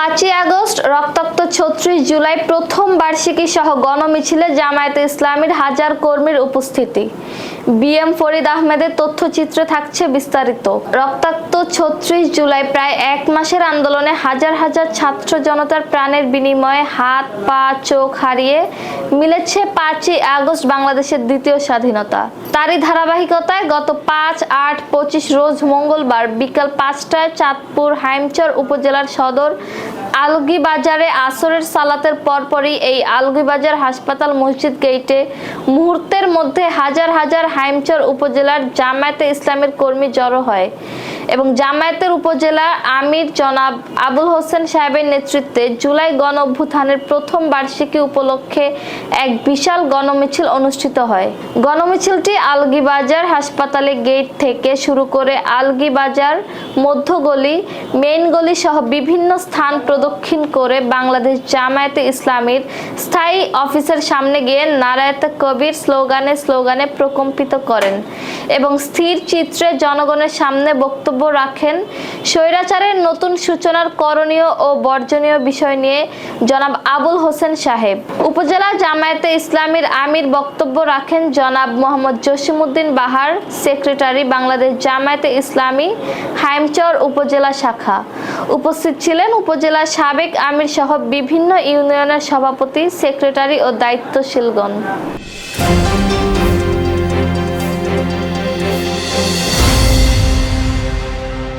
পাঁচই আগস্ট, রক্তাক্ত ছত্রিশ জুলাই প্রথম বার্ষিকী সহ গণমিছিলে জামায়াতে ইসলামীর হাজার কর্মীর উপস্থিতি। বিএম ফরিদ আহমেদের তথ্যচিত্রে থাকছে বিস্তারিত। রক্তাক্ত ছত্রিশ জুলাই প্রায় এক মাসের আন্দোলনে হাজার হাজার ছাত্র জনতার প্রাণের বিনিময়ে হাত, পা, চোখ হারিয়ে মিলেছে পাঁচই আগস্ট বাংলাদেশের দ্বিতীয় স্বাধীনতা। তারই ধারাবাহিকতায় গত পাঁচ, আট, পঁচিশ রোজ মঙ্গলবার বিকাল পাঁচটায় চাঁদপুর, হাইমচর উপজেলার সদর আলগিবাজারে আসরের সালাতের পরপরই এই আলগিবাজার হাসপাতাল মসজিদ গেইটে মুহূর্তের মধ্যে হাজার হাজার হাইমচর উপজেলার জামায়াতে ইসলামের কর্মী জড়ো হয়। এবং জামায়াতের উপজেলা আমির জনাব আবুল হোসেন সাহেবের নেতৃত্বে জুলাই গণ অভ্যুত্থানের প্রথম বার্ষিকী উপলক্ষে এক বিশাল গণমিছিল অনুষ্ঠিত হয়। গণমিছিলটি আলগিবাজার হাসপাতালে গেট থেকে শুরু করে আলগিবাজার, মধ্যগলি মেইন গলি সহ বিভিন্ন স্থান প্রদক্ষিণ করে বাংলাদেশ জামায়াতে ইসলামীর স্থায়ী অফিসের সামনে গিয়ে নারায়ত কবির স্লোগানে স্লোগানে প্রকম্পিত করেন এবং স্থির চিত্রে জনগণের সামনে বক্তব্য রাখেন। স্বৈরাচারের নতুন সূচনার করণীয় ও বর্জনীয় বিষয় নিয়ে জনাব আবুল হোসেন সাহেব। উপজেলা জামায়াতে ইসলামীর আমির বক্তব্য রাখেন জনাব মোহাম্মদ জসিমউদ্দিন বাহার, সেক্রেটারি বাংলাদেশ জামায়াতে ইসলামী, হাইমচর উপজেলা শাখা। উপস্থিত ছিলেন উপজেলার সাবেক আমির সহ বিভিন্ন ইউনিয়নের সভাপতি, সেক্রেটারি ও দায়িত্বশীলগণ।